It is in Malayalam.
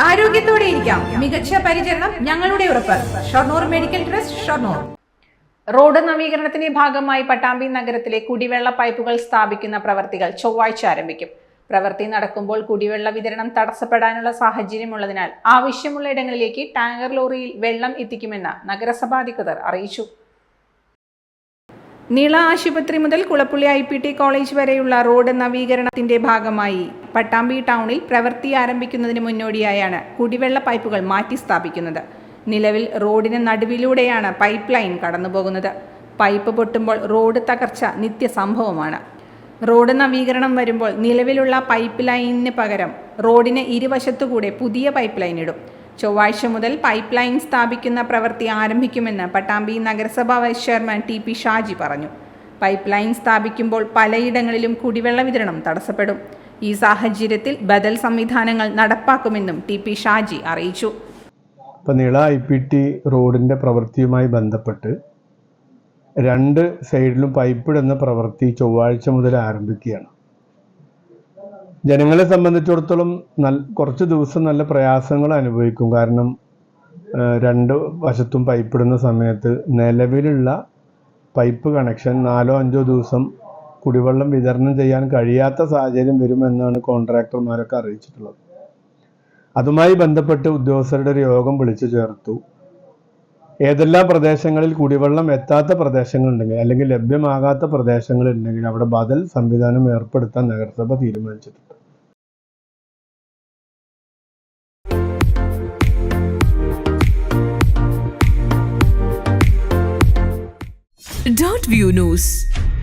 ആരോഗ്യത്തോടെ ഇരിക്കാം. മികച്ച പരിചരണം ഞങ്ങളുടെ ഉറപ്പ്. Shoranur medical trust Shoranur. Road നവീകരണത്തിന്റെ ഭാഗമായി പട്ടാമ്പി നഗരത്തിലെ കുടിവെള്ള പൈപ്പുകൾ സ്ഥാപിക്കുന്ന പ്രവർത്തികൾ ചൊവ്വാഴ്ച ആരംഭിക്കും. പ്രവൃത്തി നടക്കുമ്പോൾ കുടിവെള്ള വിതരണം തടസ്സപ്പെടാനുള്ള സാഹചര്യമുള്ളതിനാൽ ആവശ്യമുള്ള ഇടങ്ങളിലേക്ക് ടാങ്കർ ലോറിയിൽ വെള്ളം എത്തിക്കുമെന്ന് നഗരസഭാ അധികൃതർ അറിയിച്ചു. നീള ആശുപത്രി മുതൽ കുളപ്പുള്ളി ഐ കോളേജ് വരെയുള്ള റോഡ് നവീകരണത്തിന്റെ ഭാഗമായി പട്ടാമ്പി ടൗണിൽ പ്രവൃത്തി ആരംഭിക്കുന്നതിന് മുന്നോടിയായാണ് കുടിവെള്ള പൈപ്പുകൾ മാറ്റി സ്ഥാപിക്കുന്നത്. നിലവിൽ റോഡിന് നടുവിലൂടെയാണ് പൈപ്പ് ലൈൻ കടന്നുപോകുന്നത്. പൈപ്പ് പൊട്ടുമ്പോൾ റോഡ് തകർച്ച നിത്യസംഭവമാണ്. റോഡ് നവീകരണം വരുമ്പോൾ നിലവിലുള്ള പൈപ്പ് ലൈനിന് പകരം റോഡിന് ഇരുവശത്തുകൂടെ പുതിയ പൈപ്പ് ലൈൻ ഇടും. ചൊവ്വാഴ്ച മുതൽ പൈപ്പ് ലൈൻ സ്ഥാപിക്കുന്ന പ്രവൃത്തി ആരംഭിക്കുമെന്ന് പട്ടാമ്പി നഗരസഭാ vice chairman T P Shaji പറഞ്ഞു. പൈപ്പ് ലൈൻ സ്ഥാപിക്കുമ്പോൾ പലയിടങ്ങളിലും കുടിവെള്ള വിതരണം തടസ്സപ്പെടും. ഈ സാഹചര്യത്തിൽ ബദൽ സംവിധാനങ്ങൾ നടപ്പാക്കുമെന്നും ടി പി ഷാജി അറിയിച്ചു. ഇപ്പം നീള ഐ പി ടി റോഡിന്റെ പ്രവൃത്തിയുമായി ബന്ധപ്പെട്ട് രണ്ട് സൈഡിലും പൈപ്പിടുന്ന പ്രവൃത്തി ചൊവ്വാഴ്ച മുതൽ ആരംഭിക്കുകയാണ്. ജനങ്ങളെ സംബന്ധിച്ചിടത്തോളം നല്ല കുറച്ച് ദിവസം നല്ല പ്രയാസങ്ങൾ അനുഭവിക്കും. കാരണം രണ്ട് വശത്തും പൈപ്പിടുന്ന സമയത്ത് നിലവിലുള്ള പൈപ്പ് കണക്ഷൻ നാലോ അഞ്ചോ ദിവസം കുടിവെള്ളം വിതരണം ചെയ്യാൻ കഴിയാത്ത സാഹചര്യം വരുമെന്നാണ് കോൺട്രാക്ടർമാരൊക്കെ അറിയിച്ചിട്ടുള്ളത്. അതുമായി ബന്ധപ്പെട്ട് ഉദ്യോഗസ്ഥരുടെ ഒരു യോഗം വിളിച്ചു ചേർത്തു. ഏതെല്ലാം പ്രദേശങ്ങളിൽ കുടിവെള്ളം എത്താത്ത പ്രദേശങ്ങളുണ്ടെങ്കിൽ അല്ലെങ്കിൽ ലഭ്യമാകാത്ത പ്രദേശങ്ങളുണ്ടെങ്കിൽ അവിടെ ബദൽ സംവിധാനം ഏർപ്പെടുത്താൻ നഗരസഭ തീരുമാനിച്ചിട്ടുണ്ട്. Don't view news